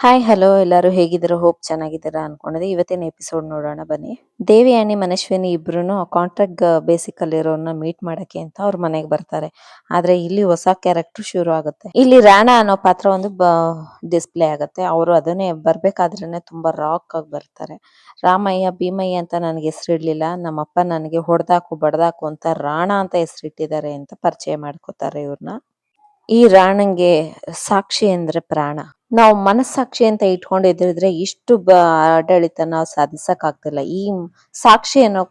Hi hello ಎಲ್ಲರೂ ಹೇಗಿದ್ದೀರಾ? Hope ಚೆನ್ನಾಗಿದ್ದೀರಾ ಅನ್ಕೊಂಡಿದ್ದೆ ಇವತ್ತಿನ ಎಪಿಸೋಡ್ ನೋಡೋಣ ಬನ್ನಿ. ದೇವಿ ಆ್ಯಂಡ್ ಮನಶ್ವಿನಿ ಇಬ್ರು ಕಾಂಟ್ರಾಕ್ಟ್ ಬೇಸಿಕ್ ಅಲ್ಲಿರೋನ್ನ ಮೀಟ್ ಮಾಡಕ್ಕೆ ಅಂತ ಅವ್ರ ಮನೆಗೆ ಬರ್ತಾರೆ. ಆದ್ರೆ ಇಲ್ಲಿ ಹೊಸ ಕ್ಯಾರೆಕ್ಟರ್ ಶುರು ಆಗುತ್ತೆ. ಇಲ್ಲಿ ರಾಣಾ ಅನ್ನೋ ಪಾತ್ರ ಒಂದು ಡಿಸ್ಪ್ಲೇ ಆಗುತ್ತೆ. ಅವರು ಅದನ್ನೇ ಬರ್ಬೇಕಾದ್ರೇನೆ ತುಂಬಾ ರಾಕ್ ಆಗಿ ಬರ್ತಾರೆ. ರಾಮಯ್ಯ, ಭೀಮಯ್ಯ ಅಂತ ನನಗೆ ಹೆಸರಿಡ್ಲಿಲ್ಲ. ನಮ್ಮಪ್ಪ ನನಗೆ ಹೊಡೆದಾಕು, ಬಡ್ದಾಕು ಅಂತ ರಾಣಾ ಅಂತ ಹೆಸರಿಟ್ಟಿದ್ದಾರೆ ಅಂತ ಪರಿಚಯ ಮಾಡ್ಕೋತಾರೆ ಇವ್ರನ್ನ ಈ ರಾಣಂಗೆ ಸಾಕ್ಷಿ ಅಂದ್ರೆ ಪ್ರಾಣ. ನಾವು ಮನಸ್ಸಾಕ್ಷಿ ಅಂತ ಇಟ್ಕೊಂಡಿದ್ರೆ ಇಷ್ಟು ಬ, ಆಡಳಿತ ನಾವು ಸಾಧಿಸಕ್ ಆಗ್ತಿಲ್ಲ. ಈ ಸಾಕ್ಷಿ ಅನ್ನೋ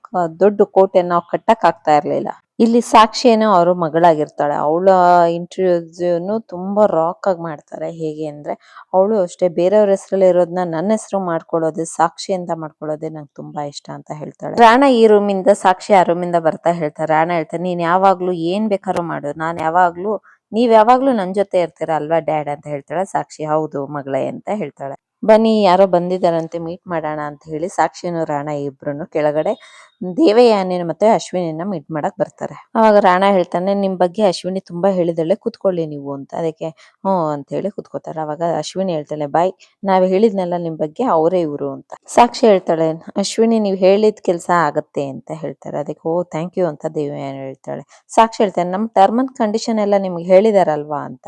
ದೊಡ್ಡ ಕೋಟೆ ನಾವು ಕಟ್ಟಕ್ ಆಗ್ತಾ ಇರ್ಲಿಲ್ಲ. ಇಲ್ಲಿ ಸಾಕ್ಷಿ ಏನೋ ಅವ್ರ ಮಗಳಾಗಿರ್ತಾಳೆ. ಅವಳ ಇಂಟರ್ವ್ಯೂನು ತುಂಬಾ ರಾಕ್ ಆಗಿ ಮಾಡ್ತಾರೆ. ಹೇಗೆ ಅಂದ್ರೆ ಅವಳು ಅಷ್ಟೇ ಬೇರೆಯವ್ರ ಹೆಸರಲ್ಲಿ ಇರೋದನ್ನ ನನ್ನ ಹೆಸರು ಮಾಡ್ಕೊಳ್ಳೋದು, ಸಾಕ್ಷಿ ಅಂತ ಮಾಡ್ಕೊಳ್ಳೋದೇ ನಂಗೆ ತುಂಬಾ ಇಷ್ಟ ಅಂತ ಹೇಳ್ತಾಳೆ. ರಾಣ ಈ ರೂಮಿಂದ ಸಾಕ್ಷಿ ಆ ರೂಮಿಂದ ಬರ್ತಾ ಹೇಳ್ತಾರೆ ರಾಣ ಹೇಳ್ತಾರೆ ನೀನ್ ಯಾವಾಗ್ಲೂ ಏನ್ ಬೇಕಾದ್ರೂ ಮಾಡು. ನಾನು ಯಾವಾಗ್ಲೂ ನೀವ್ ಯಾವಾಗ್ಲೂ ನನ್ ಜೊತೆ ಇರ್ತೀರ ಅಲ್ವಾ ಡ್ಯಾಡ್ ಅಂತ ಹೇಳ್ತಾಳೆ ಸಾಕ್ಷಿ ಹೌದು ಮಗಳೇ ಅಂತ ಹೇಳ್ತಾಳೆ. ಬನ್ನಿ, ಯಾರೋ ಬಂದಿದ್ದಾರಂತೆ ಮೀಟ್ ಮಾಡೋಣ ಅಂತ ಹೇಳಿ ಸಾಕ್ಷಿನು ರಾಣ ಇಬ್ರು ಕೆಳಗಡೆ ದೇವಯಾನಿನ ಮತ್ತೆ ಅಶ್ವಿನಿನ ಮೀಟ್ ಮಾಡಕ್ ಬರ್ತಾರೆ. ಅವಾಗ ರಾಣ ಹೇಳ್ತಾನೆ, ನಿಮ್ ಬಗ್ಗೆ ಅಶ್ವಿನಿ ತುಂಬಾ ಹೇಳಿದಳೆ ಕುತ್ಕೊಳ್ಳಿ ನೀವು ಅಂತ. ಅದಕ್ಕೆ, ಹ್ಞೂ ಅಂತ ಹೇಳಿ ಕುತ್ಕೋತಾರೆ ಅವಾಗ ಅಶ್ವಿನಿ ಹೇಳ್ತಾಳೆ, ಬಾಯ್, ನಾವ್ ಹೇಳಿದ್ನೆಲ್ಲ ನಿಮ್ ಬಗ್ಗೆ ಅವರೇ ಇವ್ರು ಅಂತ. ಸಾಕ್ಷಿ ಹೇಳ್ತಾಳೆ, ಅಶ್ವಿನಿ, ನೀವ್ ಹೇಳಿದ ಕೆಲಸ ಆಗತ್ತೆ ಅಂತ ಹೇಳ್ತಾರೆ. ಅದಕ್ಕೆ, ಓ ಥ್ಯಾಂಕ್ ಯು ಅಂತ ದೇವಯಾನಿ ಹೇಳ್ತಾಳೆ. ಸಾಕ್ಷಿ ಹೇಳ್ತಾನೆ, ನಮ್ ಟರ್ಮ್ ಅಂಡ್ ಕಂಡೀಷನ್ ಎಲ್ಲ ನಿಮ್ಗೆ ಹೇಳಿದಾರಲ್ವಾ ಅಂತ.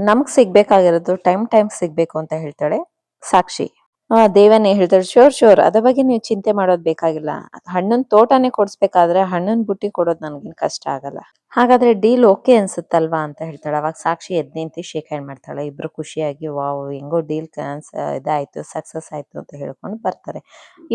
ನಮ್ಗ್ ಸಿಗ್ಬೇಕಾಗಿರೋದು ಟೈಮ್ ಟೈಮ್ ಸಿಗ್ಬೇಕು ಅಂತ ಹೇಳ್ತಾಳೆ. ಸಾಕ್ಷಿ. ಆ, ದೇವನೇ ಹೇಳ್ತಾರೆ, ಶೋರ್ ಶೋರ್ ಅದ್ರ ಬಗ್ಗೆ ನೀವು ಚಿಂತೆ ಮಾಡೋದ್ ಬೇಕಾಗಿಲ್ಲ. ಹಣ್ಣನ್ ತೋಟನೇ ಕೊಡ್ಸ್ಬೇಕಾದ್ರೆ ಹಣ್ಣನ್ ಬುಟ್ಟಿ ಕೊಡೋದ್ ನನ್ಗೇನ್ ಕಷ್ಟ ಆಗಲ್ಲ. ಹಾಗಾದ್ರೆ ಡೀಲ್ ಓಕೆ ಅನ್ಸುತ್ತಲ್ವಾ ಅಂತ ಹೇಳ್ತಾಳೆ. ಅವಾಗ ಸಾಕ್ಷಿ ಎದ್ ನಿಂತಿ ಶೇಕ್ ಹ್ಯಾಂಡ್ ಮಾಡ್ತಾಳೆ. ಇಬ್ರು ಖುಷಿಯಾಗಿ, ವಾವ್, ಹೆಂಗೋ ಡೀಲ್ ಕ್ಯಾನ್ಸ್ ಇದಾಯ್ತು, ಸಕ್ಸಸ್ ಆಯ್ತು ಅಂತ ಹೇಳ್ಕೊಂಡು ಬರ್ತಾರೆ.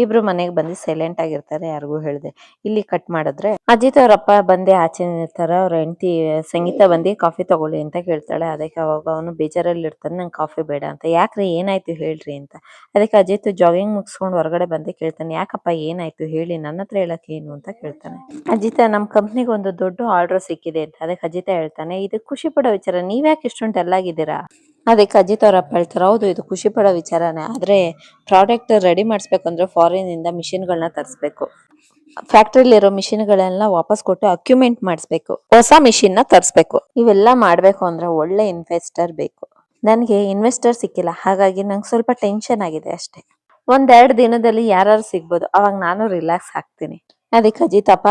ಇಬ್ರು ಮನೆಗೆ ಬಂದು ಸೈಲೆಂಟ್ ಆಗಿರ್ತಾರೆ. ಯಾರಿಗೂ ಹೇಳ್ದೆ, ಇಲ್ಲಿ ಕಟ್ ಮಾಡಿದ್ರೆ ಅಜಿತ್ ಅವರಪ್ಪ ಬಂದೆ ಆಚೆ ನಿಲ್ತಾರ ಅವ್ರ ಹೆಂಡತಿ, ಸಂಗೀತ ಬಂದು ಕಾಫಿ ತಗೊಳ್ಳಿ ಅಂತ ಕೇಳ್ತಾಳೆ. ಅದಕ್ಕೆ ಅವಾಗ ಅವನು, ಬೇಜಾರಲ್ಲಿ ಇರ್ತಾನೆ, ನಂಗೆ ಕಾಫಿ ಬೇಡ ಅಂತ, ಯಾಕ್ರಿ, ಏನಾಯ್ತು ಹೇಳ್ರಿ ಅಂತ. ಅದಕ್ಕೆ ಅಜಿತ್ ಜಾಗಿಂಗ್ ಮುಗಿಸ್ಕೊಂಡು ಹೊರಗಡೆ ಬಂದು ಕೇಳ್ತಾನೆ, ಯಾಕಪ್ಪ, ಏನಾಯ್ತು? ಹೇಳಿ ನನ್ನ ಹತ್ರ ಹೇಳಕ್ ಏನು? ಅಂತ ಕೇಳ್ತಾನೆ. ಅಜಿತ ನಮ್ಮ ಕಂಪ್ನಿಗೆ ಒಂದು ದೊಡ್ಡ ಆರ್ಡರ್ ಸಿಕ್ಕಿದೆ ಅಂತ. ಅದಕ್ಕೆ ಅಜಿತ ಹೇಳ್ತಾನೆ, ಇದು ಖುಷಿ ಪಡೋ ವಿಚಾರ ನೀವ್ಯಾಕೆ ಇಷ್ಟೊಂದು ಡಲ್ಲಾಗಿದ್ದೀರಾ ಅದಕ್ಕೆ ಅಜಿತ್ ಅವರಪ್ಪ ಹೇಳ್ತಾರೆ, ಹೌದು, ಇದು ಖುಷಿ ಪಡೋ ವಿಚಾರನೇ. ಆದ್ರೆ ಪ್ರಾಡಕ್ಟ್ ರೆಡಿ ಮಾಡಿಸ್ಬೇಕಂದ್ರೆ ಫಾರಿನ್ ಇಂದ ಮಿಷಿನ್ಗಳನ್ನ ತರಿಸ್ಬೇಕು. ಫ್ಯಾಕ್ಟ್ರಿಲಿರೋ ಮಿಷಿನ್ಗಳೆಲ್ಲ ವಾಪಸ್ ಕೊಟ್ಟು ಅಕ್ಯುಮೆಂಟ್ ಮಾಡಿಸ್ಬೇಕು. ಹೊಸ ಮಿಷಿನ್ನ ತರಿಸ್ಬೇಕು. ಇವೆಲ್ಲ ಮಾಡ್ಬೇಕು ಅಂದ್ರೆ ಒಳ್ಳೆ ಇನ್ವೆಸ್ಟರ್ ಬೇಕು. ನನಗೆ ಇನ್ವೆಸ್ಟರ್ ಸಿಕ್ಕಿಲ್ಲ, ಹಾಗಾಗಿ ನಂಗೆ ಸ್ವಲ್ಪ ಟೆನ್ಷನ್ ಆಗಿದೆ ಅಷ್ಟೇ. ಒಂದೆರಡು ದಿನದಲ್ಲಿ ಯಾರು ಸಿಗ್ಬೋದು, ಅವಾಗ ನಾನು ರಿಲ್ಯಾಕ್ಸ್ ಆಗ್ತೀನಿ. ಅದಕ್ಕೆ ಅಜಿತಪ್ಪ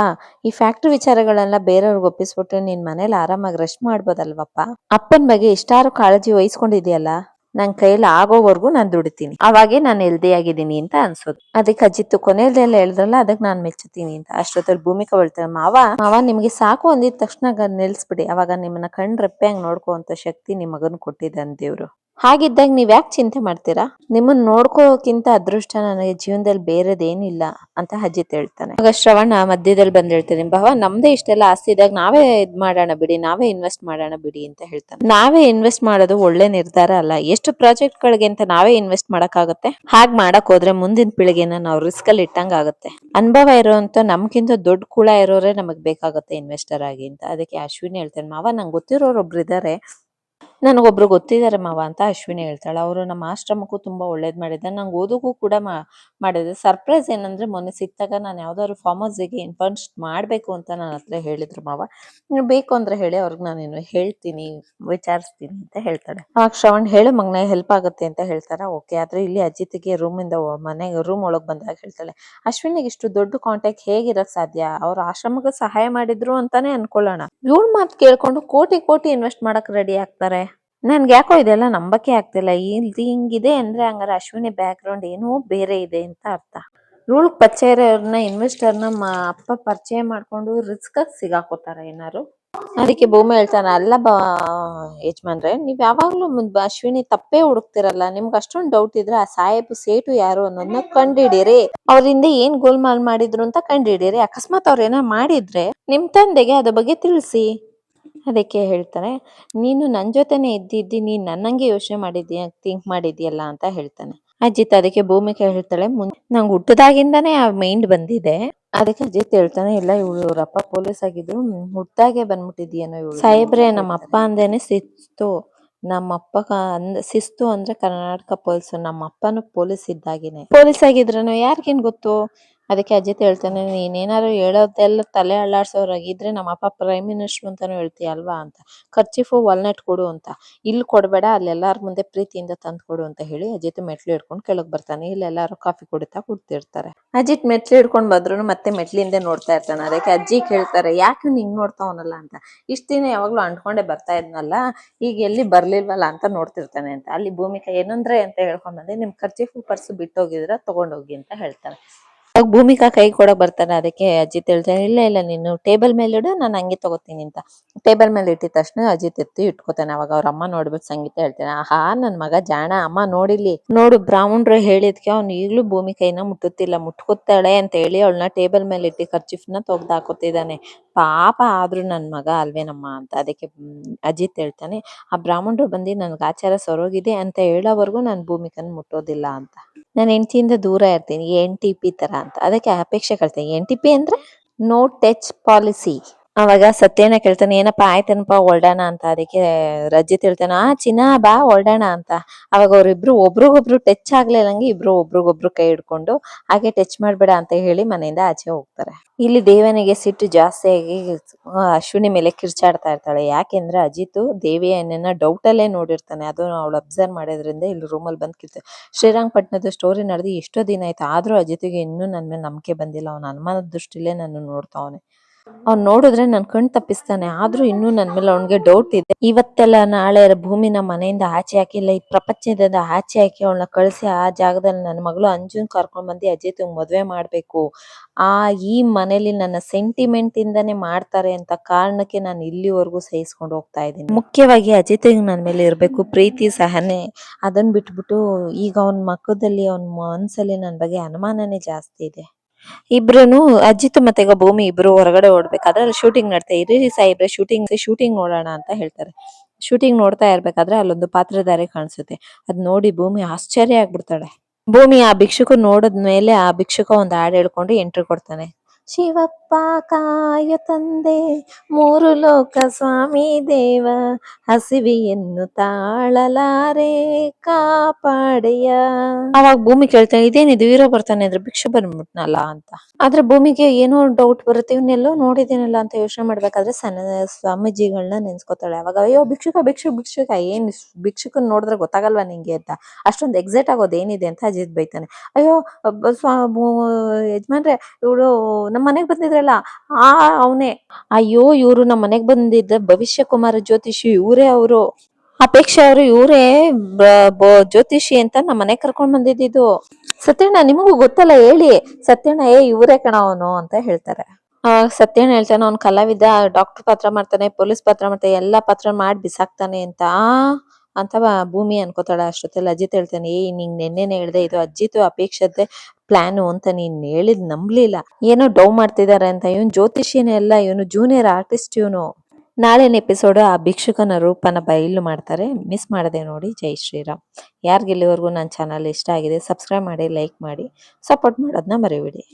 ಈ ಫ್ಯಾಕ್ಟ್ರಿ ವಿಚಾರಗಳೆಲ್ಲ ಬೇರೆಯವ್ರಿಗೆ ಒಪ್ಪಿಸ್ಬಿಟ್ರೆ ನಿನ್ ಮನೇಲಿ ಆರಾಮಾಗಿ ರೆಸ್ಟ್ ಮಾಡ್ಬೋದಲ್ವಪ್ಪ? ಅಪ್ಪನ ಬಗ್ಗೆ ಇಷ್ಟಾರು ಕಾಳಜಿ ವಹಿಸ್ಕೊಂಡಿದ್ಯಲ್ಲ, ನನ್ ಕೈಯಲ್ಲಿ ಆಗೋವರೆಗೂ ನಾನು ದುಡಿತೀನಿ. ಅವಾಗೆ ನಾನು ಹೆಲ್ದಿ ಆಗಿದ್ದೀನಿ ಅಂತ ಅನ್ಸೋದು. ಅದಕ್ಕೆ ಅಜಿತ್ ಕೊನೆಯದೆಲ್ಲ ಹೇಳಿದ್ರಲ್ಲ, ಅದಕ್ಕೆ ನಾನು ಮೆಚ್ಚುತ್ತೀನಿ ಅಂತ. ಅಷ್ಟೊತ್ತಲ್ಲಿ ಭೂಮಿಕಾ ಹೇಳ್ತಾರೆ ಮಾವ ಮಾವ, ನಿಮ್ಗೆ ಸಾಕು ಅಂದಿದ ತಕ್ಷಣ ನಿಲ್ಸ್ಬಿಡಿ. ಅವಾಗ ನಿಮ್ಮನ್ನ ಕಣ್ ರೆಪ್ಪೆಂಗ್ ನೋಡ್ಕೋಂತ ಶಕ್ತಿ ನಿಮ್ ಮಗನ್ ಕೊಟ್ಟಿದ್ದಾನೆ ದೇವ್ರು. ಹಾಗಿದ್ದಾಗ ನೀವು ಯಾಕೆ ಚಿಂತೆ ಮಾಡ್ತೀರಾ? ನಿಮ್ಮನ್ನ ನೋಡ್ಕೋಕ್ಕಿಂತ ಅದೃಷ್ಟ ನನಗೆ ಜೀವನದಲ್ಲಿ ಬೇರೆದೇನಿಲ್ಲ ಅಂತ ಅಜಿತ್ ಹೇಳ್ತಾನೆ. ಆಗ ಶ್ರವಣ ಮಧ್ಯದಲ್ಲಿ ಬಂದ್ ಹೇಳ್ತಾನೆ ಭಾವ, ನಮ್ದೇ ಇಷ್ಟೆಲ್ಲ ಆಸ್ತಿ ಇದ್ದಾಗ ನಾವೇ ಇದ್ ಮಾಡೋಣ ಬಿಡಿ, ನಾವೇ ಇನ್ವೆಸ್ಟ್ ಮಾಡೋಣ ಬಿಡಿ ಅಂತ ಹೇಳ್ತಾನೆ. ನಾವೇ ಇನ್ವೆಸ್ಟ್ ಮಾಡೋದು ಒಳ್ಳೆ ನಿರ್ಧಾರ ಅಲ್ಲ, ಎಷ್ಟು ಪ್ರಾಜೆಕ್ಟ್ ಗಳಿಗೆ ಅಂತ ನಾವೇ ಇನ್ವೆಸ್ಟ್ ಮಾಡಕ್ಕಾಗತ್ತೆ? ಹಾಗೆ ಮಾಡಕ್ ಹೋದ್ರೆ ಮುಂದಿನ ಪೀಳಿಗೆನ ನಾವು ರಿಸ್ಕ್ ಅಲ್ಲಿ ಇಟ್ಟಂಗ ಆಗುತ್ತೆ. ಅನುಭವ ಇರೋಂತ ನಮ್ಗಿಂತ ದೊಡ್ಡ ಕುಳ ಇರೋರೇ ನಮಗ್ ಬೇಕಾಗುತ್ತೆ ಇನ್ವೆಸ್ಟರ್ ಆಗಿ ಅಂತ. ಅದಕ್ಕೆ ಅಶ್ವಿನಿ ಹೇಳ್ತಾನೆ, ಮಾವ, ನಂಗೆ ಗೊತ್ತಿರೋರು ಒಬ್ರು ಇದಾರೆ ನನಗೊಬ್ರು ಗೊತ್ತಿದ್ದಾರೆ ಮಾವ ಅಂತ ಅಶ್ವಿನಿ ಹೇಳ್ತಾಳೆ. ಅವರು ನಮ್ಮ ಆಶ್ರಮಕ್ಕೂ ತುಂಬಾ ಒಳ್ಳೇದು ಮಾಡಿದ್ದಾರೆ. ನಂಗೆ ಓದೋಕ್ಕೂ ಕೂಡ ಮಾ- ಸರ್ಪ್ರೈಸ್ ಏನಂದ್ರೆ ಮೊನ್ನೆ ಸಿಕ್ತಾಗ ನಾನು ಯಾವ್ದಾದ್ರು ಫಾರ್ಮ್ ಹೌಸ್ಗೆ ಇನ್ವೆಸ್ಟ್ ಮಾಡ್ಬೇಕು ಅಂತ ನನ್ನ ಹತ್ರ ಹೇಳಿದ್ರು ಮಾವ. ಬೇಕು ಅಂದ್ರೆ ಹೇಳಿ, ಅವ್ರಿಗೆ ನಾನೇನು ಹೇಳ್ತೀನಿ, ವಿಚಾರಿಸ್ತೀನಿ ಅಂತ ಹೇಳ್ತಾಳೆ. ಆಗ ಶ್ರವಣ್, ಹೇಳು ಮಗನ ಹೆಲ್ಪ್ ಆಗುತ್ತೆ ಅಂತ ಹೇಳ್ತಾರೆ? ಓಕೆ ಆದ್ರೆ ಇಲ್ಲಿ ಅಜಿತ್ಗೆ ರೂಮ್ ಇಂದ ಮನೆಗೆ ರೂಮ್ ಒಳಗೆ ಬಂದಾಗ ಹೇಳ್ತಾಳೆ, ಅಶ್ವಿನಿಗೆ ಇಷ್ಟು ದೊಡ್ಡ ಕಾಂಟ್ಯಾಕ್ಟ್ ಹೇಗಿರಕ್ ಸಾಧ್ಯ? ಅವ್ರ ಆಶ್ರಮಕ್ಕೆ ಸಹಾಯ ಮಾಡಿದ್ರು ಅಂತಾನೆ ಅನ್ಕೊಳ್ಳೋಣ. ಇವಳ ಮಾತು ಕೇಳ್ಕೊಂಡು ಕೋಟಿ ಕೋಟಿ ಇನ್ವೆಸ್ಟ್ ಮಾಡಕ್ ರೆಡಿ ಆಗ್ತಾರೆ. ನನ್ಗೆ ಯಾಕೋ ಇದೆಲ್ಲ ನಂಬಕ್ಕೆ ಆಗ್ತಿಲ್ಲ. ಇಲ್ಲಿ ಹಿಂಗಿದೆ ಅಂದ್ರೆ ಹಂಗಾರೆ ಅಶ್ವಿನಿ ಬ್ಯಾಕ್ಗ್ರೌಂಡ್ ಏನೋ ಬೇರೆ ಇದೆ ಅಂತ ಅರ್ಥ. ರೂಲ್ ಪರಿಚಯ ಇರೋರ್ನ ಇನ್ವೆಸ್ಟರ್ನ ಅಪ್ಪ ಪರಿಚಯ ಮಾಡ್ಕೊಂಡು ರಿಸ್ಕ್ ಸಿಗಾಕೋತಾರ ಏನಾರು ಅದಕ್ಕೆ ಭೂಮಿ ಹೇಳ್ತಾನೆ, ಅಲ್ಲ ಬಾ, ಯಜಮಾನ್ರೆ, ನೀವ್ ಯಾವಾಗ್ಲೂ ಅಶ್ವಿನಿ ತಪ್ಪೇ ಹುಡುಕ್ತಿರಲ್ಲ. ನಿಮ್ಗೆ ಅಷ್ಟೊಂದು ಡೌಟ್ ಇದ್ರೆ ಆ ಸಾಹೇಬ್ ಸೇಟು ಯಾರು ಅನ್ನೋದನ್ನ ಕಂಡಿಡೀರಿ. ಅವ್ರಿಂದ ಏನ್ ಗೋಲ್ಮಾಲ್ ಮಾಡಿದ್ರು ಅಂತ ಕಂಡಿಡೀರಿ. ಅಕಸ್ಮಾತ್ ಅವ್ರ ಏನಾರ ಮಾಡಿದ್ರೆ ನಿಮ್ ತಂದೆಗೆ ಅದ್ರ ಬಗ್ಗೆ ತಿಳಿಸಿ. ಅದಕ್ಕೆ ಹೇಳ್ತಾನೆ ನೀನು ನನ್ನ ಜೊತೆನೆ ಇದ್ದಿದ್ದಿ ನೀನು ನನ್ನಂಗೆ ಯೋಚನೆ ಮಾಡಿದ್ಯಾ ಥಿಂಕ್ ಮಾಡಿದ್ಯಲ್ಲ ಅಂತ ಹೇಳ್ತಾನೆ. ಅಜಿತ್ ಅದಕ್ಕೆ ಭೂಮಿಕೆ ಹೇಳ್ತಾಳೆ ಮುನ್ ನಂಗೆ ಹುಟ್ಟದಾಗಿಂದಾನೇ ಆ ಮೈಂಡ್ ಬಂದಿದೆ. ಅದಕ್ಕೆ ಅಜಿತ್ ಹೇಳ್ತಾನೆ ಇಲ್ಲ ಇವಳು ಇವ್ರಪ್ಪ ಪೊಲೀಸ್ ಆಗಿದ್ರು ಹುಟ್ಟಾಗೆ ಬಂದ್ಬಿಟ್ಟಿದ್ಯೇನೋ ಇವಳು. ಸಾಹೇಬ್ರೆ ನಮ್ಮ ಅಪ್ಪ ಅಂದೇನೆ ಸಿಸ್ತು ನಮ್ಮ ಅಪ್ಪ ಅಂದ ಶಿಸ್ತು ಅಂದ್ರೆ ಕರ್ನಾಟಕ ಪೊಲೀಸ್ ನಮ್ಮ ಅಪ್ಪನು ಪೊಲೀಸ್ ಇದ್ದಾಗಿನೇ. ಪೊಲೀಸ್ ಆಗಿದ್ರನು ಯಾರಿಗೇನ್ ಗೊತ್ತು? ಅದಕ್ಕೆ ಅಜಿತ್ ಹೇಳ್ತಾನೆ ನೀನೇನಾದ್ರು ಹೇಳೋದೆಲ್ಲ ತಲೆ ಅಳ್ಳಾಡ್ಸೋರಾಗಿದ್ರೆ ನಮ್ಮ ಅಪ್ಪ ಪ್ರೈಮ್ ಮಿನಿಸ್ಟರ್ ಅಂತಾನು ಹೇಳ್ತೀಯ ಅಲ್ವಾ? ಅಂತ. ಖರ್ಚಿಫು ವಾಲ್ನಟ್ ಕೊಡು ಅಂತ. ಇಲ್ಲಿ ಕೊಡ್ಬೇಡ, ಅಲ್ಲೆಲ್ಲರ ಮುಂದೆ ಪ್ರೀತಿಯಿಂದ ತಂದು ಕೊಡು ಅಂತ ಹೇಳಿ ಅಜಿತ್ ಮೆಟ್ಲು ಹಿಡ್ಕೊಂಡು ಕೆಳಗ್ ಬರ್ತಾನೆ. ಇಲ್ಲಿ ಎಲ್ಲಾರು ಕಾಫಿ ಕುಡಿತಾ ಕುಡ್ತಿರ್ತಾರೆ. ಅಜಿತ್ ಮೆಟ್ಲು ಹಿಡ್ಕೊಂಡು ಬಂದ್ರು ಮತ್ತೆ ಮೆಟ್ಲಿಂದ ನೋಡ್ತಾ ಇರ್ತಾನೆ. ಅದಕ್ಕೆ ಅಜ್ಜಿ ಕೇಳ್ತಾರೆ, ಯಾಕೆ ಹಿಂಗ್ ನೋಡ್ತಾವನಲ್ಲ ಅಂತ. ಇಷ್ಟ ದಿನ ಯಾವಾಗ್ಲೂ ಅಂಡ್ಕೊಂಡೆ ಬರ್ತಾ ಇದ್ನಲ್ಲ, ಈಗ ಎಲ್ಲಿ ಬರ್ಲಿಲ್ವಲ್ಲ ಅಂತ ನೋಡ್ತಿರ್ತಾನೆ ಅಂತ. ಅಲ್ಲಿ ಭೂಮಿಕಾ, ಏನಂದ್ರೆ? ಅಂತ ಹೇಳ್ಕೊಂಡ್ ಬಂದೆ. ನಿಮ್ ಖರ್ಚಿಫು ಪರ್ಸು ಬಿಟ್ಟೋಗಿದ್ರ ತಗೊಂಡೋಗಿ, ಅಂತ ಹೇಳ್ತಾನೆ ಅವಾಗ ಭೂಮಿಕಾ ಕೈ ಕೊಡಕ್ ಬರ್ತಾನೆ, ಅದಕ್ಕೆ ಅಜಿತ್ ಹೇಳ್ತಾನೆ, ಇಲ್ಲ ಇಲ್ಲ, ನೀನು ಟೇಬಲ್ ಮೇಲೆ ಇಡು, ನಾನು ಹಂಗೆ ತಗೋತೀನಿ ಅಂತ. ಟೇಬಲ್ ಮೇಲೆ ಇಟ್ಟಿದ ತಕ್ಷಣ ಅಜಿತ್ ಎತ್ತಿ ಇಟ್ಕೋತಾನೆ, ಅವಾಗ ಅವ್ರ ಅಮ್ಮ ನೋಡ್ಬಿಟ್ಟು ಸಂಗೀತ ಹೇಳ್ತಾನೆ, ಆಹಾ, ನನ್ ಮಗ ಜಾಣ, ಅಮ್ಮ ನೋಡಿಲಿ ನೋಡು ಬ್ರಾಹ್ಮಣರು ಹೇಳಿದ್ಕೆ ಅವ್ನು ಈಗಲೂ ಭೂಮಿ ಕೈನ ಮುಟ್ಟುತ್ತಿಲ್ಲ, ಮುಟ್ಕೋತಾಳೆ ಅಂತ ಹೇಳಿ ಅವಳನ್ನ ಟೇಬಲ್ ಮೇಲೆ ಇಟ್ಟಿ ಖರ್ಚಿಫ್ನ ತೆಗ್ದು ಹಾಕೋತಿದ್ದಾನೆ. ಪಾಪ ಆದ್ರೂ ನನ್ ಮಗ ಅಲ್ವೇನಮ್ಮ ಅಂತ. ಅದಕ್ಕೆ ಅಜಿತ್ ಹೇಳ್ತಾನೆ, ಆ ಬ್ರಾಹ್ಮಣರು ಬಂದು ನನ್ಗೆ ಆಚಾರ ಸರೋಗಿದೆ ಅಂತ ಹೇಳೋವರೆಗೂ ನಾನು ಭೂಮಿಕನ್ ಮುಟ್ಟೋದಿಲ್ಲ ಅಂತ. ನಾನು ಹೆಂಡತಿಯಿಂದ ದೂರ ಇರ್ತೀನಿ ಎನ್ ಟಿ ಪಿ ತರ. ಅಂತ. ಅದಕ್ಕೆ ಅಪೇಕ್ಷೆ ಕಳ್ತೀನಿ. ಎನ್ ಟಿ ಪಿ ಅಂದರೆ ನೋ ಟಚ್ ಪಾಲಿಸಿ ಅವಾಗ ಸತ್ಯನ ಕೇಳ್ತಾನೆ, ಏನಪ್ಪಾ ಆಯ್ತೇನಪ್ಪ ಹೊರಡೋಣ ಅಂತ? ಅದಕ್ಕೆ ರಜಿತ್ ಹೇಳ್ತಾನೆ ಆ ಚಿನ್ನ ಬಾ ಹೊರಡೋಣ ಅಂತ. ಅವಾಗ ಅವ್ರಿಬ್ರು ಒಬ್ರಿಗೊಬ್ರು ಟಚ್ ಆಗ್ಲಿಲ್ಲಂಗೆ ಇಬ್ರು ಒಬ್ರಿಗೊಬ್ರು ಕೈ ಹಿಡ್ಕೊಂಡು, ಹಾಗೆ ಟಚ್ ಮಾಡ್ಬೇಡ ಅಂತ ಹೇಳಿ ಮನೆಯಿಂದ ಆಚೆ ಹೋಗ್ತಾರೆ. ಇಲ್ಲಿ ದೇವನಿಗೆ ಸಿಟ್ಟು ಜಾಸ್ತಿ ಆಗಿ ಅಶ್ವಿನಿ ಮೇಲೆ ಕಿರ್ಚಾಡ್ತಾ ಇರ್ತಾಳೆ. ಯಾಕೆಂದ್ರೆ ಅಜಿತ್ ದೇವಿಯನ್ನ ಡೌಟ್ ಅಲ್ಲೇ ನೋಡಿರ್ತಾನೆ. ಅದು ಅವಳು ಅಬ್ಸರ್ವ್ ಮಾಡೋದ್ರಿಂದ ಇಲ್ಲಿ ರೂಮಲ್ಲಿ ಬಂದ್ ಕಿರ್ತಾರೆ ಶ್ರೀರಂಗಪಟ್ಟಣದ ಸ್ಟೋರಿ ನಡೆದು ಎಷ್ಟೋ ದಿನ ಆಯ್ತು. ಆದ್ರೂ ಅಜಿತ್ಗೆ ಇನ್ನೂ ನನ್ನ ಮೇಲೆ ನಂಬಿಕೆ ಬಂದಿಲ್ಲ. ಅವನ ಅನುಮಾನದ ದೃಷ್ಟಿಲೇ ನಾನು ನೋಡ್ತಾವನೆ ಅವ್ನ್ ನೋಡಿದ್ರೆ ನನ್ನ ಕಣ್ ತಪ್ಪಿಸ್ತಾನೆ. ಆದ್ರೂ ಇನ್ನೂ ನನ್ ಮೇಲೆ ಅವನಿಗೆ ಡೌಟ್ ಇದೆ. ಇವತ್ತೆಲ್ಲ ನಾಳೆ ಭೂಮಿನ ಮನೆಯಿಂದ ಆಚೆ ಹಾಕಿಲ್ಲ ಈ ಪ್ರಪಂಚದಿಂದ ಆಚೆ ಹಾಕಿ ಅವಳನ್ನ ಕಳಿಸಿ ಆ ಜಾಗದಲ್ಲಿ ನನ್ನ ಮಗಳು ಅಂಜುನ್ ಕರ್ಕೊಂಡ್ ಬಂದು ಅಜಿತ್ ಮದ್ವೆ ಮಾಡ್ಬೇಕು. ಆ ಈ ಮನೇಲಿ ನನ್ನ ಸೆಂಟಿಮೆಂಟ್ ಇಂದಾನೆ ಮಾಡ್ತಾರೆ ಅಂತ ಕಾರಣಕ್ಕೆ ನಾನು ಇಲ್ಲಿವರೆಗೂ ಸಹಿಸ್ಕೊಂಡು ಹೋಗ್ತಾ ಇದ್ದೀನಿ. ಮುಖ್ಯವಾಗಿ ಅಜಿತ್ ನನ್ನ ಮೇಲೆ ಇರಬೇಕು. ಪ್ರೀತಿ, ಸಹನೆ ಅದನ್ನ ಬಿಟ್ಬಿಟ್ಟು ಈಗ ಅವನ ಮಕ್ಕದಲ್ಲಿ ಅವನ ಮನ್ಸಲ್ಲಿ ನನ್ನ ಬಗ್ಗೆ ಅನುಮಾನನೇ ಜಾಸ್ತಿ ಇದೆ. ಇಬ್ರುನು ಅಜಿತ್ ಮತ್ತೆ ಭೂಮಿ ಇಬ್ರು ಹೊರಗಡೆ ಓಡ್ಬೇಕಾದ್ರೆ ಅಲ್ಲಿ ಶೂಟಿಂಗ್ ನಡ್ತಾ. ಇರಿ ಸಾಹೇಬ್ರೆ ಶೂಟಿಂಗ್ ಶೂಟಿಂಗ್ ನೋಡೋಣ ಅಂತ ಹೇಳ್ತಾರೆ. ಶೂಟಿಂಗ್ ನೋಡ್ತಾ ಇರ್ಬೇಕಾದ್ರೆ ಅಲ್ಲೊಂದು ಪಾತ್ರಧಾರಿ ಕಾಣಿಸುತ್ತೆ. ಅದ್ ನೋಡಿ ಭೂಮಿ ಆಶ್ಚರ್ಯ ಆಗ್ಬಿಡ್ತಾಳೆ. ಭೂಮಿ ಆ ಭಿಕ್ಷುಕ ನೋಡಿದ್ಮೇಲೆ ಆ ಭಿಕ್ಷುಕ ಒಂದ್ ಹಾಡ್ ಹೇಳ್ಕೊಂಡು ಎಂಟ್ರಿ ಕೊಡ್ತಾನೆ. ಶಿವಪ್ಪ ಕಾಯ ತಂದೆ, ಮೂರು ಲೋಕ ಸ್ವಾಮಿ ದೇವ, ಹಸಿವೆಯನ್ನು ತಾಳಲಾರೆ ಕಾಪಾಡೆಯ. ಅವಾಗ ಭೂಮಿ ಕೇಳ್ತಾನೆ ಇದೇನಿದು ಹೀರೋ ಬರ್ತಾನೆ ಅಂದ್ರೆ ಭಿಕ್ಷೆ ಬಂದ್ಬಿಟ್ನಲ್ಲ ಅಂತ. ಆದ್ರೆ ಭೂಮಿಗೆ ಏನೋ ಡೌಟ್ ಬರುತ್ತೆ, ಇವನ್ನೆಲ್ಲೋ ನೋಡಿದೇನಲ್ಲ ಅಂತ ಯೋಚನೆ ಮಾಡ್ಬೇಕಾದ್ರೆ ಸಣ್ಣ ಸ್ವಾಮೀಜಿಗಳನ್ನ ನೆನ್ಸ್ಕೊತಾಳೆ. ಅವಾಗ, ಅಯ್ಯೋ, ಭಿಕ್ಷುಕ ಭಿಕ್ಷುಕ ಭಿಕ್ಷುಕ, ಏನ್ ಭಿಕ್ಷುಕನ್ ನೋಡಿದ್ರೆ ಗೊತ್ತಾಗಲ್ವಾ ನಿಂಗೆ ಅಂತ? ಅಷ್ಟೊಂದು ಎಕ್ಸೈಟ್ ಆಗೋದು ಏನಿದೆ ಅಂತ ಅಜಿತ್ ಬೈತಾನೆ. ಅಯ್ಯೋ ಸ್ವಾ ಯಜಮಾನ್ರೆ, ಇವಳು ನಮ್ಮ ಮನೆಗ್ ಬಂದಿದ್ರಲ್ಲ, ಆ ಅವನೇ, ಅಯ್ಯೋ, ಇವ್ರು ನಮ್ಮ ಮನೆಗ್ ಬಂದಿದ್ದ ಭವಿಷ್ಯ ಕುಮಾರ ಜ್ಯೋತಿಷಿ ಇವರೇ ಅವರು. ಅಪೇಕ್ಷೆ ಅವರು ಇವರೇ ಜ್ಯೋತಿಷಿ ಅಂತ ನಮ್ಮ ಮನೆ ಕರ್ಕೊಂಡ್ ಬಂದಿದ್ದು ಸತ್ಯಣ್ಣ, ನಿಮಗೂ ಗೊತ್ತಲ್ಲ, ಹೇಳಿ. ಸತ್ಯಣ್ಣ, ಏ, ಇವರೇ ಕಣ ಅವನು ಅಂತ ಹೇಳ್ತಾರೆ. ಆ, ಸತ್ಯಣ್ಣ ಹೇಳ್ತಾನೆ, ಅವ್ನ್ ಕಲಾವಿದ, ಡಾಕ್ಟರ್ ಪಾತ್ರ ಮಾಡ್ತಾನೆ, ಪೊಲೀಸ್ ಪಾತ್ರ ಮಾಡ್ತಾನೆ, ಎಲ್ಲಾ ಪಾತ್ರ ಮಾಡಿ ಬಿಸಾಕ್ತಾನೆ ಅಂತ, ಆ, ಅಂತ ಭೂಮಿ ಅನ್ಕೋತಾಳೆ ಅಷ್ಟೊತ್ತಲ್ಲಿ. ಅಜಿತ್ ಹೇಳ್ತಾನೆ, ಏ, ನಿಂಗ್ ನೆನ್ನೆನೆ ಹೇಳ್ದೆ, ಇದು ಅಜ್ಜಿತು ಅಪೇಕ್ಷತೆ ಪ್ಲಾನು ಅಂತ ನೀನ್ ಹೇಳಿದ್ ನಂಬ್ಲಿಲ್ಲ. ಏನೋ ಡೌ ಮಾಡ್ತಿದಾರೆ ಅಂತ, ಇವನ್ ಜ್ಯೋತಿಷಿನೇ ಅಲ್ಲ, ಇವನು ಜೂನಿಯರ್ ಆರ್ಟಿಸ್ಟ್ ಇವನು. ನಾಳಿನ ಎಪಿಸೋಡ್ ಆ ಭಿಕ್ಷುಕನ ರೂಪನ ಬಯಲು ಮಾಡ್ತಾರೆ. ಮಿಸ್ ಮಾಡದೆ ನೋಡಿ, ಜೈ ಶ್ರೀರಾಮ್. ಯಾರಿಗೆಲ್ಲಿವರೆಗೂ ನನ್ನ ಚಾನಲ್ ಇಷ್ಟ ಆಗಿದೆ ಸಬ್ಸ್ಕ್ರೈಬ್ ಮಾಡಿ ಲೈಕ್ ಮಾಡಿ ಸಪೋರ್ಟ್ ಮಾಡೋದನ್ನ ಮರಿಬೇಡಿ.